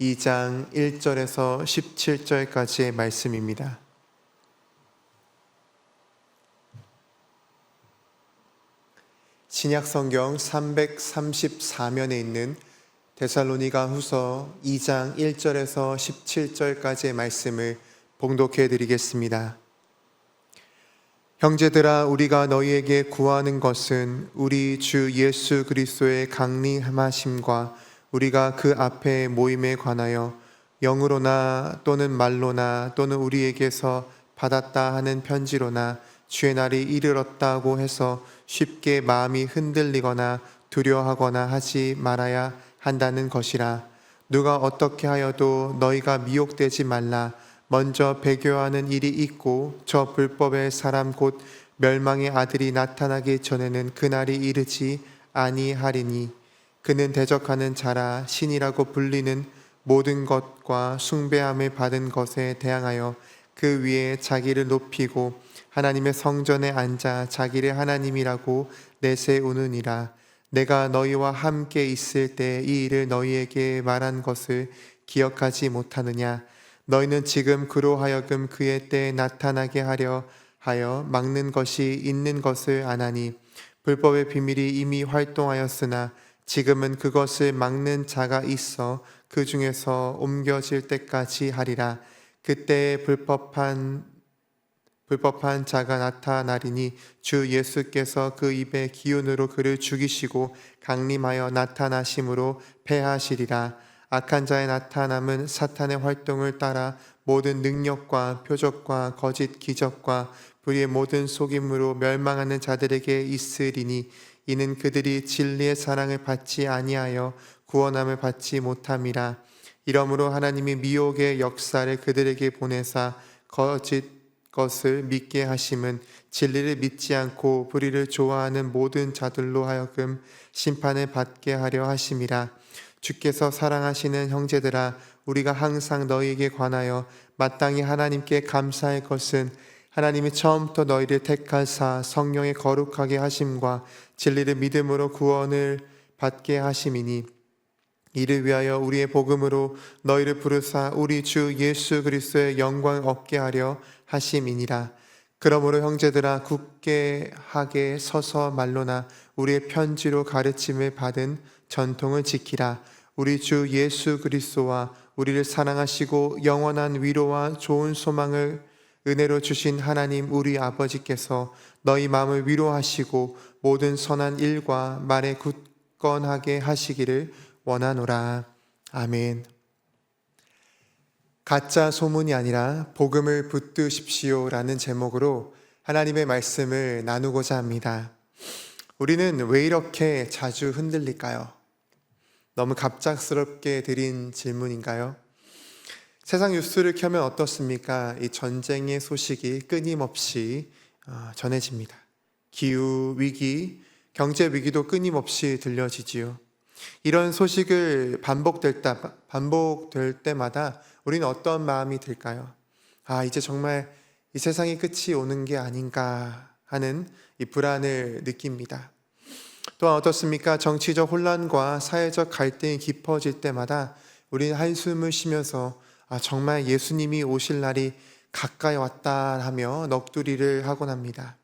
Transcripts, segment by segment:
2장 1절에서 17절까지의 말씀입니다. 신약 성경 334면에 있는 데살로니가 후서 2장 1절에서 17절까지의 말씀을 봉독해 드리겠습니다. 형제들아 우리가 너희에게 구하는 것은 우리 주 예수 그리스도의 강림하심과 우리가 그 앞에 모임에 관하여 영으로나 또는 말로나 또는 우리에게서 받았다 하는 편지로나 주의 날이 이르렀다고 해서 쉽게 마음이 흔들리거나 두려워하거나 하지 말아야 한다는 것이라. 누가 어떻게 하여도 너희가 미혹되지 말라. 먼저 배교하는 일이 있고 저 불법의 사람 곧 멸망의 아들이 나타나기 전에는 그날이 이르지 아니하리니 그는 대적하는 자라 신이라고 불리는 모든 것과 숭배함을 받은 것에 대항하여 그 위에 자기를 높이고 하나님의 성전에 앉아 자기를 하나님이라고 내세우느니라. 내가 너희와 함께 있을 때 이 일을 너희에게 말한 것을 기억하지 못하느냐? 너희는 지금 그로 하여금 그의 때에 나타나게 하려 하여 막는 것이 있는 것을 아나니 불법의 비밀이 이미 활동하였으나 지금은 그것을 막는 자가 있어 그 중에서 옮겨질 때까지 하리라. 그때에 불법한 불법한 자가 나타나리니 주 예수께서 그 입의 기운으로 그를 죽이시고 강림하여 나타나심으로 패하시리라. 악한 자의 나타남은 사탄의 활동을 따라 모든 능력과 표적과 거짓 기적과 불의의 모든 속임으로 멸망하는 자들에게 있으리니 이는 그들이 진리의 사랑을 받지 아니하여 구원함을 받지 못함이라. 이러므로 하나님이 미혹의 역사를 그들에게 보내사 거짓 것을 믿게 하심은 진리를 믿지 않고 불의를 좋아하는 모든 자들로 하여금 심판을 받게 하려 하심이라. 주께서 사랑하시는 형제들아 우리가 항상 너희에게 관하여 마땅히 하나님께 감사할 것은 하나님이 처음부터 너희를 택하사 성령의 거룩하게 하심과 진리를 믿음으로 구원을 받게 하심이니 이를 위하여 우리의 복음으로 너희를 부르사 우리 주 예수 그리스도의 영광 얻게 하려 하심이니라. 그러므로 형제들아 굳게 하게 서서 말로나 우리의 편지로 가르침을 받은 전통을 지키라. 우리 주 예수 그리스도와 우리를 사랑하시고 영원한 위로와 좋은 소망을 은혜로 주신 하나님 우리 아버지께서 너희 마음을 위로하시고 모든 선한 일과 말에 굳건하게 하시기를 원하노라. 아멘. 가짜 소문이 아니라 복음을 붙드십시오라는 제목으로 하나님의 말씀을 나누고자 합니다. 우리는 왜 이렇게 자주 흔들릴까요? 너무 갑작스럽게 드린 질문인가요? 세상 뉴스를 켜면 어떻습니까? 이 전쟁의 소식이 끊임없이 어, 전해집니다. 기후 위기, 경제 위기도 끊임없이 들려지지요. 이런 소식을 반복될 때, 반복될 때마다 우리는 어떤 마음이 들까요? 아, 이제 정말 이 세상이 끝이 오는 게 아닌가 하는 이 불안을 느낍니다. 또한 어떻습니까? 정치적 혼란과 사회적 갈등이 깊어질 때마다 우리는 한숨을 쉬면서 아, 정말 예수님이 오실 날이 가까이 왔다 하며 넋두리를 하곤 합니다.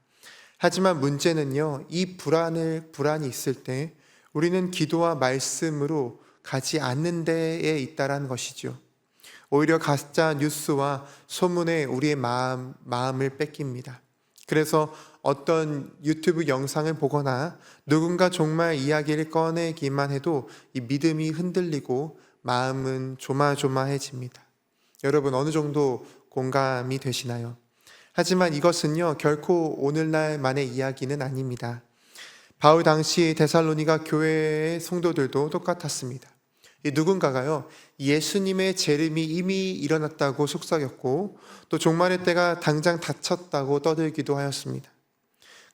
하지만 문제는요, 이 불안을, 불안이 있을 때 우리는 기도와 말씀으로 가지 않는 데에 있다라는 것이죠. 오히려 가짜 뉴스와 소문에 우리의 마음, 마음을 뺏깁니다. 그래서 어떤 유튜브 영상을 보거나 누군가 정말 이야기를 꺼내기만 해도 이 믿음이 흔들리고 마음은 조마조마해집니다. 여러분 어느 정도 공감이 되시나요? 하지만 이것은요 결코 오늘날만의 이야기는 아닙니다. 바울 당시 데살로니가 교회의 성도들도 똑같았습니다. 이 누군가가요 예수님의 재림이 이미 일어났다고 속삭였고 또 종말의 때가 당장 닥쳤다고 떠들기도 하였습니다.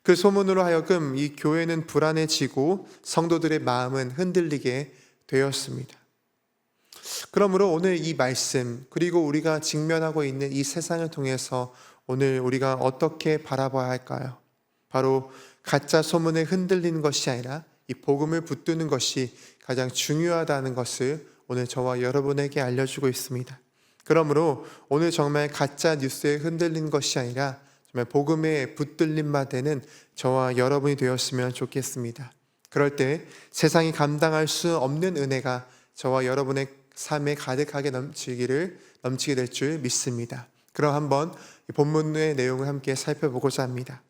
그 소문으로 하여금 이 교회는 불안해지고 성도들의 마음은 흔들리게 되었습니다. 그러므로 오늘 이 말씀 그리고 우리가 직면하고 있는 이 세상을 통해서 오늘 우리가 어떻게 바라봐야 할까요? 바로 가짜 소문에 흔들리는 것이 아니라 이 복음을 붙드는 것이 가장 중요하다는 것을 오늘 저와 여러분에게 알려주고 있습니다. 그러므로 오늘 정말 가짜 뉴스에 흔들린 것이 아니라 정말 복음에 붙들림만 되는 저와 여러분이 되었으면 좋겠습니다. 그럴 때 세상이 감당할 수 없는 은혜가 저와 여러분의 삶에 가득하게 넘치기를 넘치게 될 줄 믿습니다. 그럼 한번 이 본문의 내용을 함께 살펴보고자 합니다.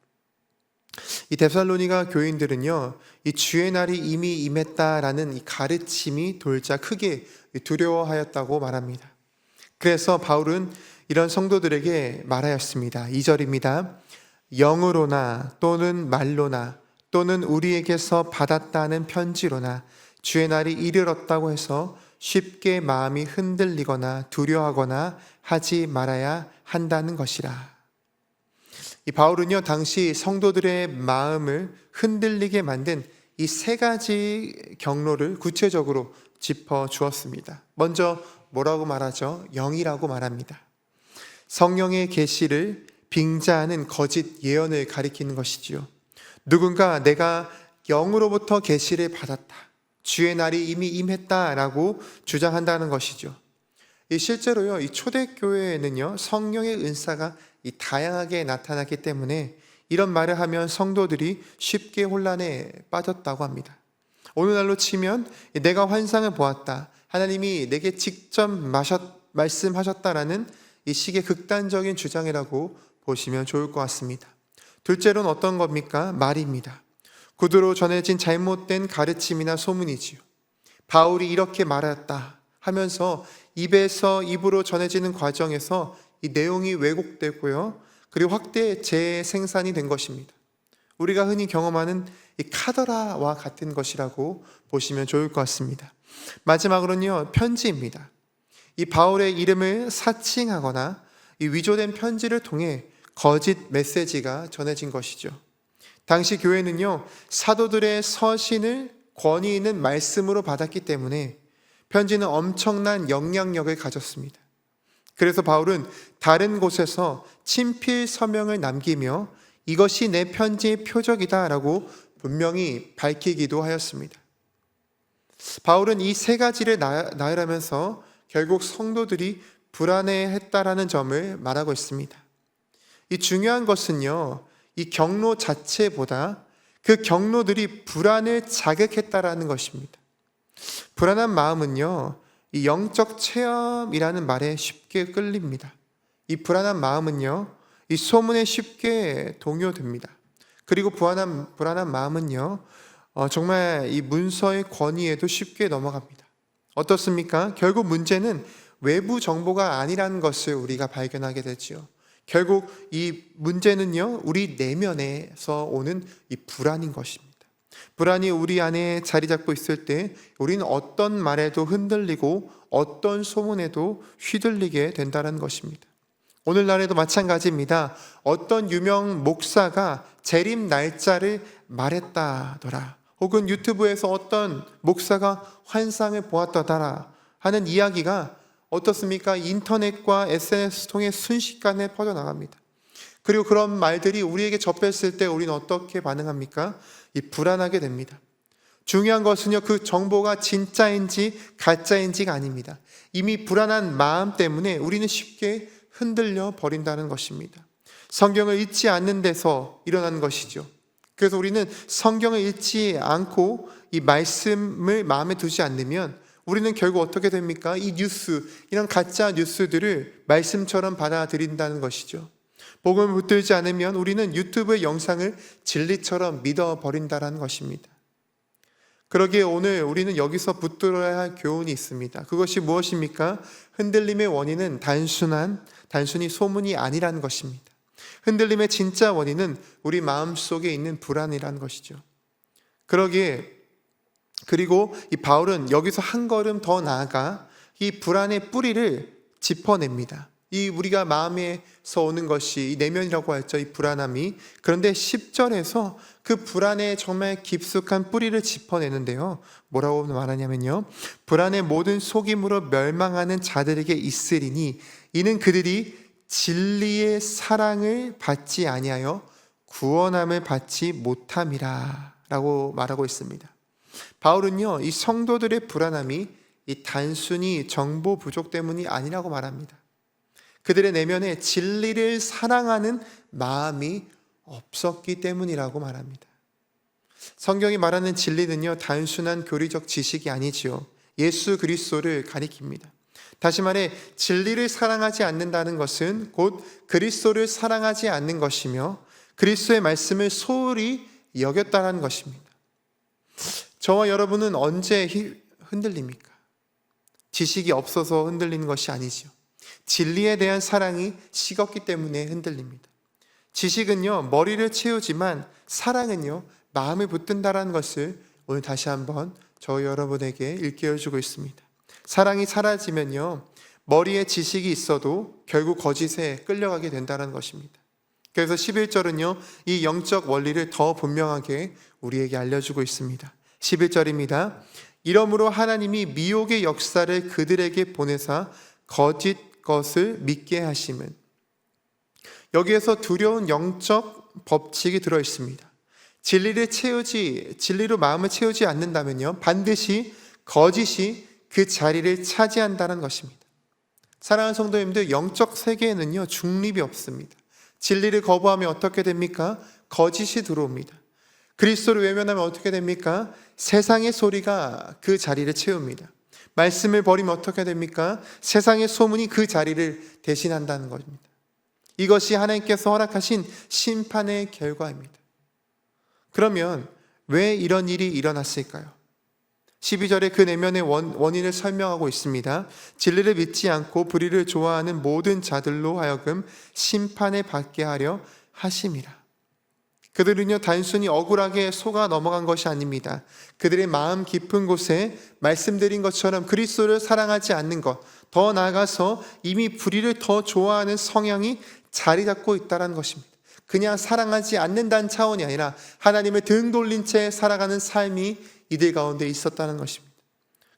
이 데살로니가 교인들은요, 이 주의 날이 이미 임했다라는 이 가르침이 돌자 크게 두려워하였다고 말합니다. 그래서 바울은 이런 성도들에게 말하였습니다. 2절입니다. 영으로나 또는 말로나 또는 우리에게서 받았다는 편지로나 주의 날이 이르렀다고 해서 쉽게 마음이 흔들리거나 두려워하거나 하지 말아야 한다는 것이라. 이 바울은요, 당시 성도들의 마음을 흔들리게 만든 이 세 가지 경로를 구체적으로 짚어 주었습니다. 먼저 뭐라고 말하죠? 영이라고 말합니다. 성령의 계시를 빙자하는 거짓 예언을 가리키는 것이지요. 누군가 내가 영으로부터 계시를 받았다. 주의 날이 이미 임했다라고 주장한다는 것이죠. 이 실제로요, 이 초대교회에는요, 성령의 은사가 이 다양하게 나타났기 때문에 이런 말을 하면 성도들이 쉽게 혼란에 빠졌다고 합니다. 오늘날로 치면 내가 환상을 보았다. 하나님이 내게 직접 마셨, 말씀하셨다라는 이 식의 극단적인 주장이라고 보시면 좋을 것 같습니다. 둘째로는 어떤 겁니까? 말입니다. 구두로 전해진 잘못된 가르침이나 소문이지요. 바울이 이렇게 말했다 하면서 입에서 입으로 전해지는 과정에서 이 내용이 왜곡되고요. 그리고 확대 재생산이 된 것입니다. 우리가 흔히 경험하는 이 카더라와 같은 것이라고 보시면 좋을 것 같습니다. 마지막으로는요, 편지입니다. 이 바울의 이름을 사칭하거나 이 위조된 편지를 통해 거짓 메시지가 전해진 것이죠. 당시 교회는요, 사도들의 서신을 권위 있는 말씀으로 받았기 때문에 편지는 엄청난 영향력을 가졌습니다. 그래서 바울은 다른 곳에서 친필 서명을 남기며 이것이 내 편지의 표적이다라고 분명히 밝히기도 하였습니다. 바울은 이 세 가지를 나열하면서 결국 성도들이 불안해했다라는 점을 말하고 있습니다. 이 중요한 것은요, 이 경로 자체보다 그 경로들이 불안을 자극했다라는 것입니다. 불안한 마음은요, 이 영적 체험이라는 말에 쉽게 끌립니다. 이 불안한 마음은요, 이 소문에 쉽게 동요됩니다. 그리고 불안한, 불안한 마음은요, 어, 정말 이 문서의 권위에도 쉽게 넘어갑니다. 어떻습니까? 결국 문제는 외부 정보가 아니라는 것을 우리가 발견하게 되지요. 결국 이 문제는요, 우리 내면에서 오는 이 불안인 것입니다. 불안이 우리 안에 자리 잡고 있을 때 우리는 어떤 말에도 흔들리고 어떤 소문에도 휘둘리게 된다는 것입니다. 오늘날에도 마찬가지입니다. 어떤 유명 목사가 재림 날짜를 말했다더라. 혹은 유튜브에서 어떤 목사가 환상을 보았다더라 하는 이야기가 어떻습니까? 인터넷과 SNS 통해 순식간에 퍼져나갑니다. 그리고 그런 말들이 우리에게 접했을 때 우리는 어떻게 반응합니까? 이 불안하게 됩니다. 중요한 것은요, 그 정보가 진짜인지 가짜인지가 아닙니다. 이미 불안한 마음 때문에 우리는 쉽게 흔들려 버린다는 것입니다. 성경을 읽지 않는 데서 일어난 것이죠. 그래서 우리는 성경을 읽지 않고 이 말씀을 마음에 두지 않으면 우리는 결국 어떻게 됩니까? 이 뉴스, 이런 가짜 뉴스들을 말씀처럼 받아들인다는 것이죠. 복음을 붙들지 않으면 우리는 유튜브의 영상을 진리처럼 믿어버린다는 것입니다. 그러기에 오늘 우리는 여기서 붙들어야 할 교훈이 있습니다. 그것이 무엇입니까? 흔들림의 원인은 단순한, 단순히 소문이 아니라는 것입니다. 흔들림의 진짜 원인은 우리 마음 속에 있는 불안이라는 것이죠. 그러기에 그리고 이 바울은 여기서 한 걸음 더 나아가 이 불안의 뿌리를 짚어냅니다. 이 우리가 마음에서 오는 것이 이 내면이라고 했죠. 이 불안함이. 그런데 10절에서 그 불안의 정말 깊숙한 뿌리를 짚어내는데요. 뭐라고 말하냐면요. 불안의 모든 속임으로 멸망하는 자들에게 있으리니 이는 그들이 진리의 사랑을 받지 아니하여 구원함을 받지 못함이라 라고 말하고 있습니다. 바울은요, 이 성도들의 불안함이 이 단순히 정보 부족 때문이 아니라고 말합니다. 그들의 내면에 진리를 사랑하는 마음이 없었기 때문이라고 말합니다. 성경이 말하는 진리는요, 단순한 교리적 지식이 아니지요. 예수 그리스도를 가리킵니다. 다시 말해, 진리를 사랑하지 않는다는 것은 곧 그리스도를 사랑하지 않는 것이며 그리스도의 말씀을 소홀히 여겼다는 것입니다. 저와 여러분은 언제 흔들립니까? 지식이 없어서 흔들리는 것이 아니지요. 진리에 대한 사랑이 식었기 때문에 흔들립니다. 지식은요, 머리를 채우지만 사랑은요, 마음을 붙든다라는 것을 오늘 다시 한번 저 여러분에게 일깨워주고 있습니다. 사랑이 사라지면요, 머리에 지식이 있어도 결국 거짓에 끌려가게 된다는 것입니다. 그래서 11절은요, 이 영적 원리를 더 분명하게 우리에게 알려주고 있습니다. 11절입니다. 이러므로 하나님이 미혹의 역사를 그들에게 보내사 거짓 것을 믿게 하심은 여기에서 두려운 영적 법칙이 들어 있습니다. 진리를 채우지 진리로 마음을 채우지 않는다면요 반드시 거짓이 그 자리를 차지한다는 것입니다. 사랑하는 성도님들 영적 세계에는요 중립이 없습니다. 진리를 거부하면 어떻게 됩니까? 거짓이 들어옵니다. 그리스도를 외면하면 어떻게 됩니까? 세상의 소리가 그 자리를 채웁니다. 말씀을 버리면 어떻게 됩니까? 세상의 소문이 그 자리를 대신한다는 것입니다. 이것이 하나님께서 허락하신 심판의 결과입니다. 그러면 왜 이런 일이 일어났을까요? 12절에 그 내면의 원, 원인을 설명하고 있습니다. 진리를 믿지 않고 불의를 좋아하는 모든 자들로 하여금 심판에 받게 하려 하심이라. 그들은요, 단순히 억울하게 속아 넘어간 것이 아닙니다. 그들의 마음 깊은 곳에 말씀드린 것처럼 그리스도를 사랑하지 않는 것, 더 나아가서 이미 불의를 더 좋아하는 성향이 자리 잡고 있다는 것입니다. 그냥 사랑하지 않는다는 차원이 아니라 하나님을 등 돌린 채 살아가는 삶이 이들 가운데 있었다는 것입니다.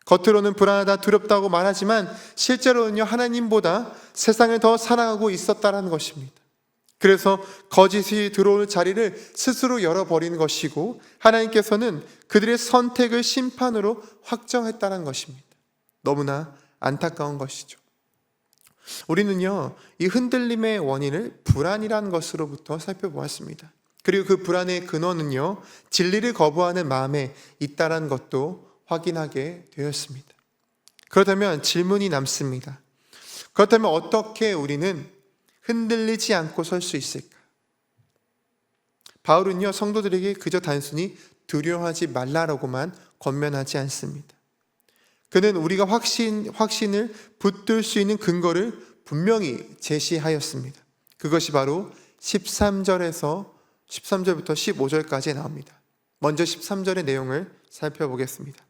겉으로는 불안하다, 두렵다고 말하지만 실제로는요, 하나님보다 세상을 더 사랑하고 있었다는 것입니다. 그래서 거짓이 들어올 자리를 스스로 열어버리는 것이고 하나님께서는 그들의 선택을 심판으로 확정했다는 것입니다. 너무나 안타까운 것이죠. 우리는요, 이 흔들림의 원인을 불안이라는 것으로부터 살펴보았습니다. 그리고 그 불안의 근원은요, 진리를 거부하는 마음에 있다는 것도 확인하게 되었습니다. 그렇다면 질문이 남습니다. 그렇다면 어떻게 우리는 흔들리지 않고 설 수 있을까? 바울은요, 성도들에게 그저 단순히 두려워하지 말라라고만 권면하지 않습니다. 그는 우리가 확신, 확신을 붙들 수 있는 근거를 분명히 제시하였습니다. 그것이 바로 13절에서 13절부터 15절까지 나옵니다. 먼저 13절의 내용을 살펴보겠습니다.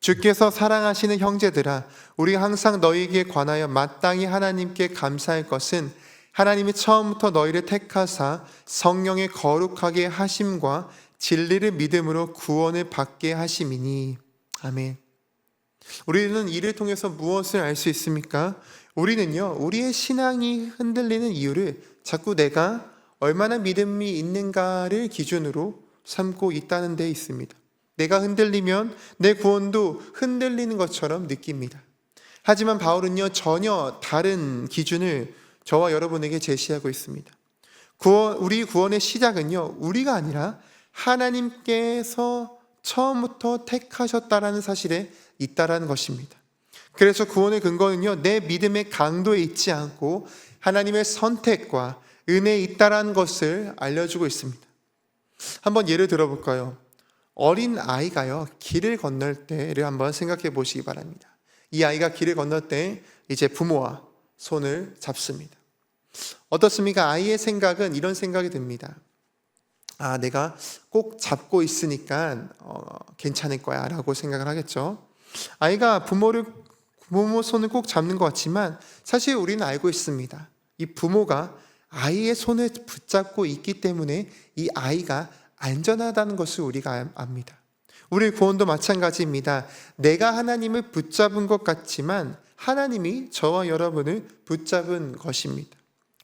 주께서 사랑하시는 형제들아, 우리가 항상 너희에게 관하여 마땅히 하나님께 감사할 것은 하나님이 처음부터 너희를 택하사 성령의 거룩하게 하심과 진리를 믿음으로 구원을 받게 하심이니 아멘. 우리는 이를 통해서 무엇을 알 수 있습니까? 우리는요, 우리의 신앙이 흔들리는 이유를 자꾸 내가 얼마나 믿음이 있는가를 기준으로 삼고 있다는 데 있습니다. 내가 흔들리면 내 구원도 흔들리는 것처럼 느낍니다. 하지만 바울은요, 전혀 다른 기준을 저와 여러분에게 제시하고 있습니다. 구원, 우리 구원의 시작은요, 우리가 아니라 하나님께서 처음부터 택하셨다라는 사실에 있다라는 것입니다. 그래서 구원의 근거는요, 내 믿음의 강도에 있지 않고 하나님의 선택과 은혜에 있다라는 것을 알려주고 있습니다. 한번 예를 들어볼까요? 어린 아이가요, 길을 건널 때를 한번 생각해 보시기 바랍니다. 이 아이가 길을 건널 때 이제 부모와 손을 잡습니다. 어떻습니까? 아이의 생각은 이런 생각이 듭니다. 아, 내가 꼭 잡고 있으니까 어, 괜찮을 거야 라고 생각을 하겠죠. 아이가 부모를, 부모 손을 꼭 잡는 것 같지만 사실 우리는 알고 있습니다. 이 부모가 아이의 손을 붙잡고 있기 때문에 이 아이가 안전하다는 것을 우리가 압니다. 우리 구원도 마찬가지입니다. 내가 하나님을 붙잡은 것 같지만 하나님이 저와 여러분을 붙잡은 것입니다.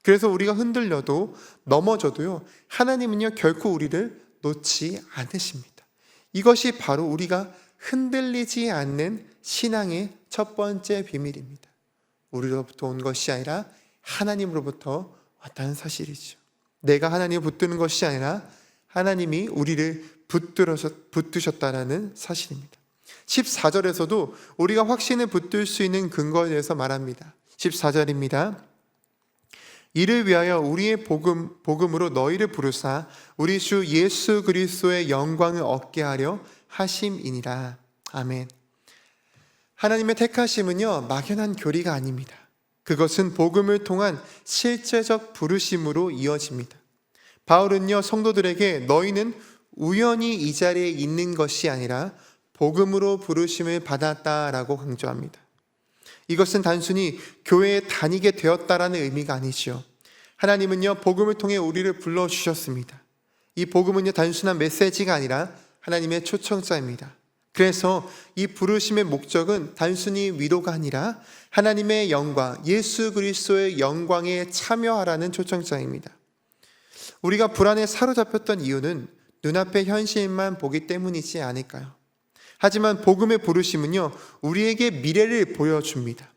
그래서 우리가 흔들려도 넘어져도요, 하나님은요, 결코 우리를 놓지 않으십니다. 이것이 바로 우리가 흔들리지 않는 신앙의 첫 번째 비밀입니다. 우리로부터 온 것이 아니라 하나님으로부터 왔다는 사실이죠. 내가 하나님을 붙드는 것이 아니라 하나님이 우리를 붙들어서 붙드셨다라는 사실입니다. 14절에서도 우리가 확신을 붙들 수 있는 근거에 대해서 말합니다. 14절입니다. 이를 위하여 우리의 복음 복음으로 너희를 부르사 우리 주 예수 그리스도의 영광을 얻게 하려 하심이니라. 아멘. 하나님의 택하심은요 막연한 교리가 아닙니다. 그것은 복음을 통한 실제적 부르심으로 이어집니다. 바울은요 성도들에게 너희는 우연히 이 자리에 있는 것이 아니라 복음으로 부르심을 받았다라고 강조합니다. 이것은 단순히 교회에 다니게 되었다라는 의미가 아니지요. 하나님은요, 복음을 통해 우리를 불러주셨습니다. 이 복음은요, 단순한 메시지가 아니라 하나님의 초청자입니다. 그래서 이 부르심의 목적은 단순히 위로가 아니라 하나님의 영광, 예수 그리스도의 영광에 참여하라는 초청자입니다. 우리가 불안에 사로잡혔던 이유는 눈앞의 현실만 보기 때문이지 않을까요? 하지만 복음의 부르심은요, 우리에게 미래를 보여줍니다.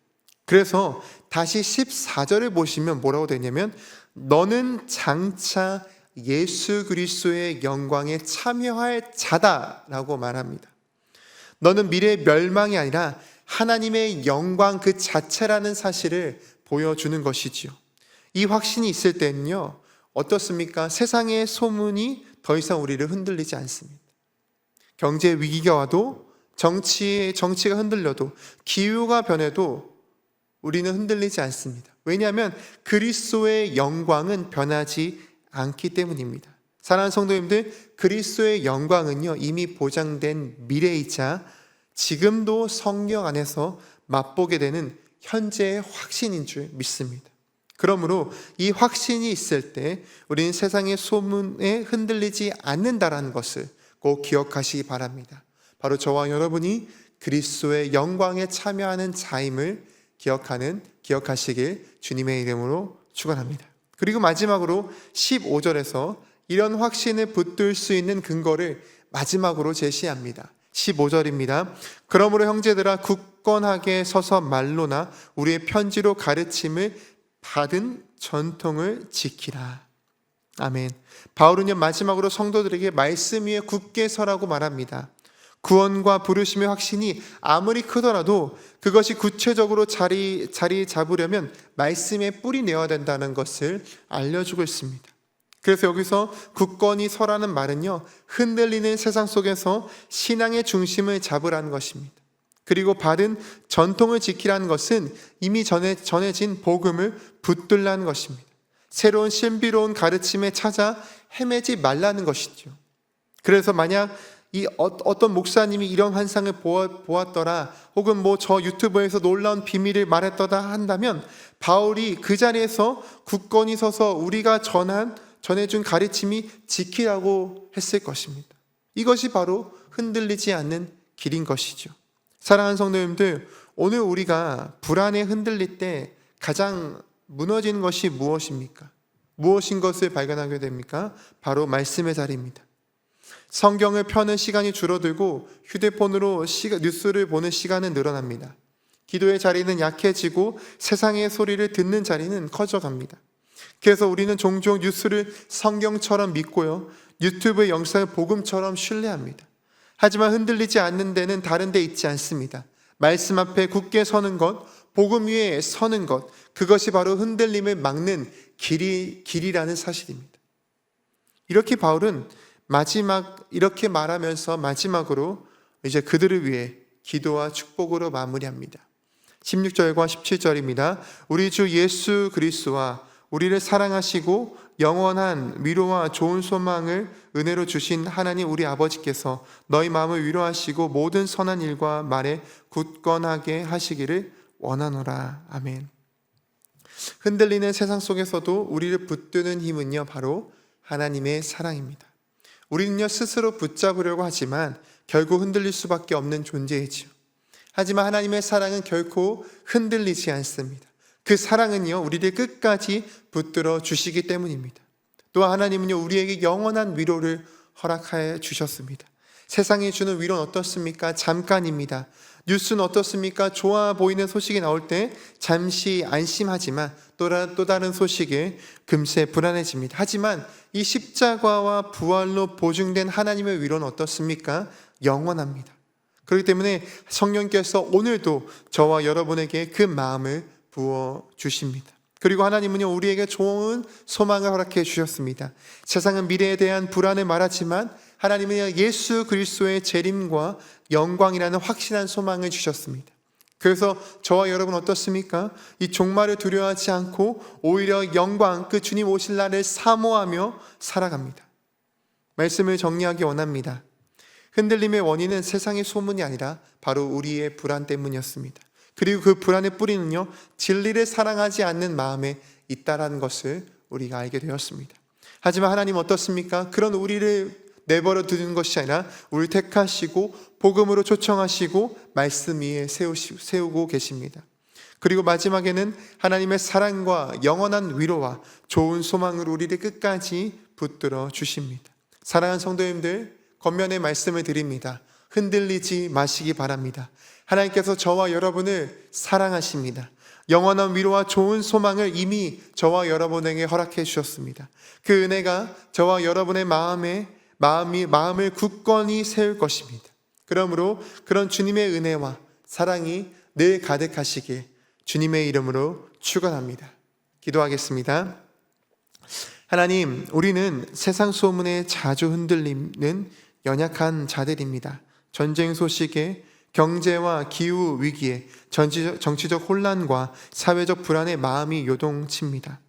그래서 다시 14절을 보시면 뭐라고 되냐면, 너는 장차 예수 그리스도의 영광에 참여할 자다라고 말합니다. 너는 미래의 멸망이 아니라 하나님의 영광 그 자체라는 사실을 보여주는 것이지요. 이 확신이 있을 때는요, 어떻습니까? 세상의 소문이 더 이상 우리를 흔들리지 않습니다. 경제 위기가 와도 정치 정치가 흔들려도 기후가 변해도 우리는 흔들리지 않습니다. 왜냐하면 그리스도의 영광은 변하지 않기 때문입니다. 사랑하는 성도님들, 그리스도의 영광은요 이미 보장된 미래이자 지금도 성령 안에서 맛보게 되는 현재의 확신인 줄 믿습니다. 그러므로 이 확신이 있을 때 우리는 세상의 소문에 흔들리지 않는다라는 것을 꼭 기억하시기 바랍니다. 바로 저와 여러분이 그리스도의 영광에 참여하는 자임을 기억하는 기억하시길 주님의 이름으로 축원합니다. 그리고 마지막으로 15절에서 이런 확신을 붙들 수 있는 근거를 마지막으로 제시합니다. 15절입니다. 그러므로 형제들아 굳건하게 서서 말로나 우리의 편지로 가르침을 받은 전통을 지키라. 아멘. 바울은요 마지막으로 성도들에게 말씀 위에 굳게 서라고 말합니다. 구원과 부르심의 확신이 아무리 크더라도 그것이 구체적으로 자리 자리 잡으려면 말씀에 뿌리 내어야 된다는 것을 알려주고 있습니다. 그래서 여기서 굳건히 서라는 말은요 흔들리는 세상 속에서 신앙의 중심을 잡으라는 것입니다. 그리고 받은 전통을 지키라는 것은 이미 전해, 전해진 복음을 붙들라는 것입니다. 새로운 신비로운 가르침에 찾아 헤매지 말라는 것이죠. 그래서 만약 이 어, 어떤 목사님이 이런 환상을 보았더라, 혹은 뭐 저 유튜브에서 놀라운 비밀을 말했더라 한다면 바울이 그 자리에서 굳건히 서서 우리가 전한 전해준 가르침이 지키라고 했을 것입니다. 이것이 바로 흔들리지 않는 길인 것이죠. 사랑하는 성도님들, 오늘 우리가 불안에 흔들릴 때 가장 무너지는 것이 무엇입니까? 무엇인 것을 발견하게 됩니까? 바로 말씀의 자리입니다. 성경을 펴는 시간이 줄어들고 휴대폰으로 시가, 뉴스를 보는 시간은 늘어납니다. 기도의 자리는 약해지고 세상의 소리를 듣는 자리는 커져갑니다. 그래서 우리는 종종 뉴스를 성경처럼 믿고요. 유튜브의 영상을 복음처럼 신뢰합니다. 하지만 흔들리지 않는 데는 다른 데 있지 않습니다. 말씀 앞에 굳게 서는 것, 복음 위에 서는 것, 그것이 바로 흔들림을 막는 길이, 길이라는 사실입니다. 이렇게 바울은 마지막, 이렇게 말하면서 마지막으로 이제 그들을 위해 기도와 축복으로 마무리합니다. 16절과 17절입니다. 우리 주 예수 그리스도와 우리를 사랑하시고 영원한 위로와 좋은 소망을 은혜로 주신 하나님 우리 아버지께서 너희 마음을 위로하시고 모든 선한 일과 말에 굳건하게 하시기를 원하노라. 아멘. 흔들리는 세상 속에서도 우리를 붙드는 힘은요, 바로 하나님의 사랑입니다. 우리는요, 스스로 붙잡으려고 하지만 결국 흔들릴 수밖에 없는 존재이지요. 하지만 하나님의 사랑은 결코 흔들리지 않습니다. 그 사랑은요, 우리를 끝까지 붙들어 주시기 때문입니다. 또 하나님은요, 우리에게 영원한 위로를 허락하여 주셨습니다. 세상이 주는 위로는 어떻습니까? 잠깐입니다. 뉴스는 어떻습니까? 좋아 보이는 소식이 나올 때 잠시 안심하지만 또, 다- 또 다른 소식에 금세 불안해집니다. 하지만 이 십자가와 부활로 보증된 하나님의 위로는 어떻습니까? 영원합니다. 그렇기 때문에 성령께서 오늘도 저와 여러분에게 그 마음을 부어 주십니다. 그리고 하나님은요, 우리에게 좋은 소망을 허락해 주셨습니다. 세상은 미래에 대한 불안을 말하지만 하나님은 예수 그리스도의 재림과 영광이라는 확실한 소망을 주셨습니다. 그래서 저와 여러분 어떻습니까? 이 종말을 두려워하지 않고 오히려 영광, 그 주님 오실 날을 사모하며 살아갑니다. 말씀을 정리하기 원합니다. 흔들림의 원인은 세상의 소문이 아니라 바로 우리의 불안 때문이었습니다. 그리고 그 불안의 뿌리는요, 진리를 사랑하지 않는 마음에 있다라는 것을 우리가 알게 되었습니다. 하지만 하나님 어떻습니까? 그런 우리를 내버려 두는 것이 아니라 우리를 택하시고 복음으로 초청하시고 말씀 위에 세우시, 세우고 계십니다. 그리고 마지막에는 하나님의 사랑과 영원한 위로와 좋은 소망으로 우리를 끝까지 붙들어 주십니다. 사랑하는 성도님들, 겉면의 말씀을 드립니다. 흔들리지 마시기 바랍니다. 하나님께서 저와 여러분을 사랑하십니다. 영원한 위로와 좋은 소망을 이미 저와 여러분에게 허락해 주셨습니다. 그 은혜가 저와 여러분의 마음에 마음이 마음을 굳건히 세울 것입니다. 그러므로 그런 주님의 은혜와 사랑이 늘 가득하시길 주님의 이름으로 축원합니다. 기도하겠습니다. 하나님, 우리는 세상 소문에 자주 흔들리는 연약한 자들입니다. 전쟁 소식에 경제와 기후 위기에 정치적, 혼란과 사회적 불안에 마음이 요동칩니다.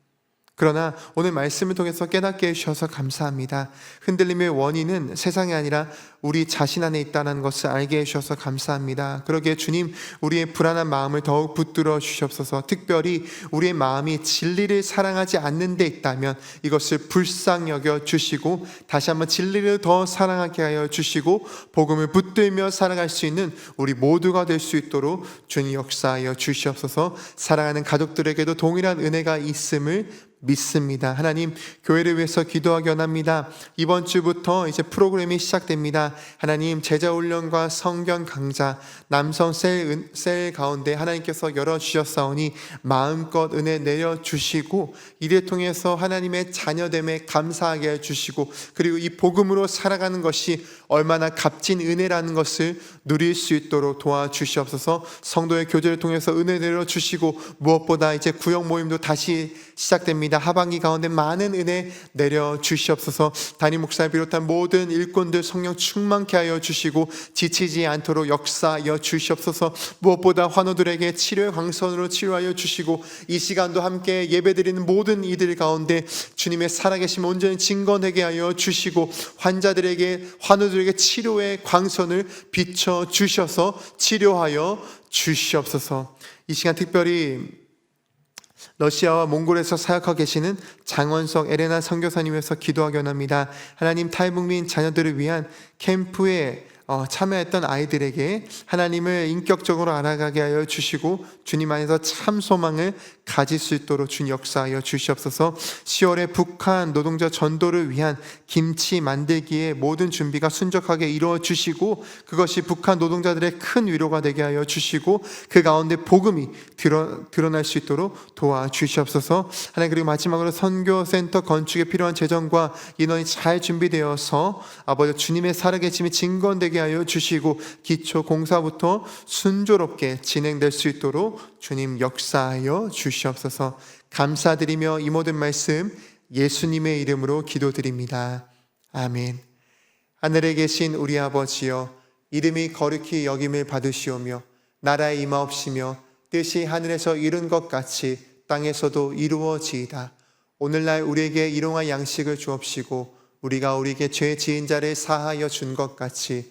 그러나 오늘 말씀을 통해서 깨닫게 해주셔서 감사합니다. 흔들림의 원인은 세상이 아니라 우리 자신 안에 있다는 것을 알게 해주셔서 감사합니다. 그러기에 주님, 우리의 불안한 마음을 더욱 붙들어 주시옵소서 특별히 우리의 마음이 진리를 사랑하지 않는 데 있다면 이것을 불쌍 여겨 주시고 다시 한번 진리를 더 사랑하게 하여 주시고 복음을 붙들며 살아갈 수 있는 우리 모두가 될 수 있도록 주님 역사하여 주시옵소서 사랑하는 가족들에게도 동일한 은혜가 있음을 믿습니다. 하나님, 교회를 위해서 기도하기 원합니다. 이번 주부터 이제 프로그램이 시작됩니다. 하나님, 제자 훈련과 성경 강좌, 남성 셀, 은- 셀 가운데 하나님께서 열어주셨사오니 마음껏 은혜 내려주시고, 이를 통해서 하나님의 자녀됨에 감사하게 해주시고, 그리고 이 복음으로 살아가는 것이 얼마나 값진 은혜라는 것을 누릴 수 있도록 도와주시옵소서 성도의 교제를 통해서 은혜 내려주시고, 무엇보다 이제 구역 모임도 다시 시작됩니다. 하반기 가운데 많은 은혜 내려 주시옵소서. 담임 목사 비롯한 모든 일꾼들 성령 충만케 하여 주시고 지치지 않도록 역사하여 주시옵소서. 무엇보다 환우들에게 치료의 광선으로 치료하여 주시고 이 시간도 함께 예배드리는 모든 이들 가운데 주님의 살아계심 온전히 증거되게 하여 주시고 환자들에게 환우들에게 치료의 광선을 비춰 주셔서 치료하여 주시옵소서. 이 시간 특별히 러시아와 몽골에서 사역하고 계시는 장원석 에레나 선교사님에서 기도하기 원합니다. 하나님 탈북민 자녀들을 위한 캠프에 어, 참여했던 아이들에게 하나님을 인격적으로 알아가게 하여 주시고 주님 안에서 참 소망을 가질 수 있도록 주님 역사하여 주시옵소서. 10월에 북한 노동자 전도를 위한 김치 만들기의 모든 준비가 순적하게 이루어 주시고 그것이 북한 노동자들의 큰 위로가 되게 하여 주시고 그 가운데 복음이 드러, 드러날 수 있도록 도와주시옵소서. 하나님 그리고 마지막으로 선교센터 건축에 필요한 재정과 인원이 잘 준비되어서 아버지 주님의 살아계심이 증거되게 되게 하여 주시고 기초 공사부터 순조롭게 진행될 수 있도록 주님 역사하여 주시옵소서. 감사드리며 이 모든 말씀 예수님의 이름으로 기도드립니다. 아멘. 하늘에 계신 우리 아버지여 이름이 거룩히 여김을 받으시오며 나라의 임하옵시며 뜻이 하늘에서 이룬 것 같이 땅에서도 이루어지이다. 오늘날 우리에게 일용할 양식을 주옵시고 우리가 우리에게 죄 지은 자를 사하여 준 것 같이